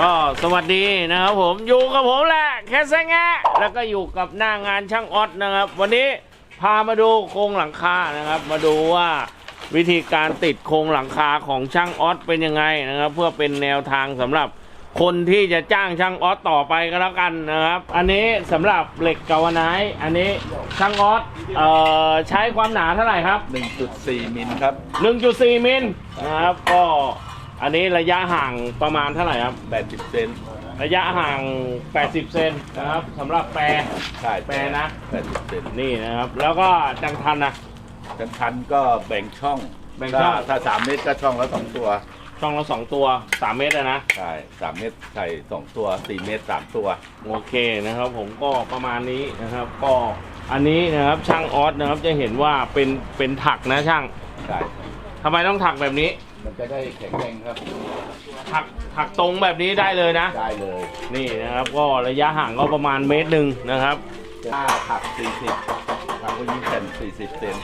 ก็สวัสดีนะครับผมอยู่กับผมแหละแคสแงะแล้วก็อยู่กับหน้างานช่างออสนะครับ วันนี้พามาดูโครงหลังคานะครับ มาดูว่าวิธีการติดโครงหลังคาของช่างออสเป็นยังไงนะครับ เพื่อเป็นแนวทางสำหรับคนที่จะจ้างช่างออสต่อไปก็แล้วกันนะครับ อันนี้สำหรับเหล็กกาวาไนท์อันนี้ช่างออสเอ่อใช้ความหนาเท่าไหร่ครับ 1.4มิลครับ 1.4มิลนะครับก็ อันนี้ระยะห่างประมาณเท่าไหร่ครับ 80 เซนระยะห่าง 80 เซนนะครับสำหรับแปร ใช่แปรนะ 80 เซนนี่นะครับ แล้วก็จังทันนะกันทันก็แบ่งช่องแบ่งช่อง ถ้าถ้า3เมตรก็ช่องละ2ตัว ช่องละสองตัว 3 เมตรอะนะ ใช่3เมตรใส่2ตัว4เมตร3ตัว โอเคนะครับ ผมก็ประมาณนี้นะครับ ก็อันนี้นะครับช่างออสนะครับจะเห็นว่าเป็นเป็นถักนะช่างใช่ทำไมต้องถักแบบนี้ มันจะได้แข็งแรงครับ ถักถักตรงแบบนี้ได้เลยนะ ได้เลยนี่นะครับ ก็ระยะห่างก็ประมาณเมตรหนึ่งนะครับ ถ้าถัก40ทางก็ยิงแผ่น40เซน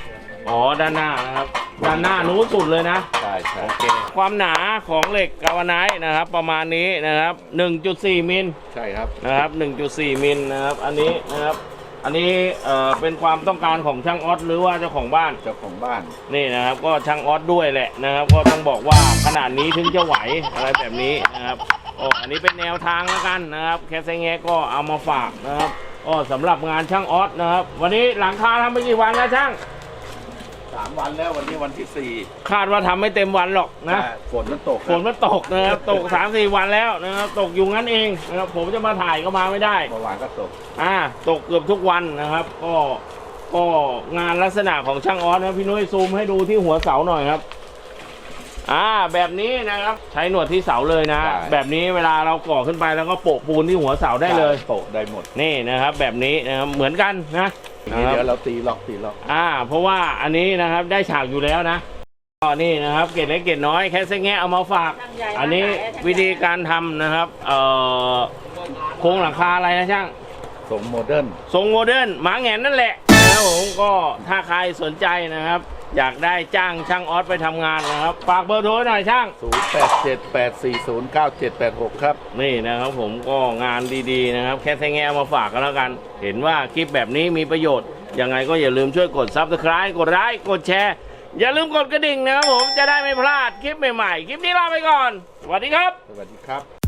อ๋อด้านหน้านะครับ ด้านหน้านู้นสุดเลยนะ ใช่ใช่โอเค ความหนาของเหล็กกาวาไนท์นะครับ ประมาณนี้นะครับ 1.4มิลใช่ครับนะครับ 1.4มิลนะครับ อันนี้นะครับ อันนี้เอ่อเป็นความต้องการของช่างออสหรือว่าเจ้าของบ้าน เจ้าของบ้าน นี่นะครับ ก็ช่างออสด้วยแหละนะครับ ก็ต้องบอกว่าขนาดนี้ถึงจะไหวอะไรแบบนี้นะครับโอ้อันนี้เป็นแนวทางแล้วกันนะครับ แคสเซงแงก็เอามาฝากนะครับก็สำหรับงานช่างออสนะครับ วันนี้หลังคาทำไปกี่วันแล้วช่าง 3วันแล้ววันนี้วันที่คาดว่าทำไม่เต็มวันหรอก4นะ แต่ฝนมันตกฝนมันตกนะครับตกสามสี่วันแล้วนะครับตกอยู่งั้นเองนะครับผมจะมาถ่ายก็มาไม่ได้ เมื่อวานก็ตก อ่าตกเกือบทุกวันนะครับ ก็ก็งานลักษณะของช่างออสนะพี่นุ้ยซูมให้ดูที่หัวเสาหน่อยครับ อ่าแบบนี้นะครับใช้หนวดที่เสาเลยนะแบบนี้เวลาเราก่อขึ้นไปแล้วก็โปะปูนที่หัวเสาได้เลยตกได้หมดนี่นะครับแบบนี้นะครับเหมือนกันนะนะนี่ครับเดี๋ยวเราตีล็อกตีล็อก อ่า เพราะว่าอันนี้นะครับได้ฉากอยู่แล้วนะก็นี่นะครับเกล็ดเล็กเกล็ดน้อยแค่เส้นแงะเอามาฝากอันนี้วิธีการทำนะครับเอ่อโครงหลังคาอะไรนะช่าง สมโมเดิร์นทรงโมเดิร์นหมาแงนนั่นแหละนะครับผมก็ถ้าใครสนใจนะครับ อยากได้จ้างช่างออสไปทำงานนะครับฝากเบอร์โทรหน่อยช่าง 0878409786 ครับ นี่นะครับผมก็งานดีๆนะครับ แค่แง่เอามาฝากกันแล้วกัน เห็นว่าคลิปแบบนี้มีประโยชน์ ยังไงก็อย่าลืมช่วยกด Subscribe กดไลค์กดแชร์ อย่าลืมกดกระดิ่งนะครับผมจะได้ไม่พลาดคลิปใหม่ๆ คลิปนี้ลาไปก่อน สวัสดีครับ สวัสดีครับ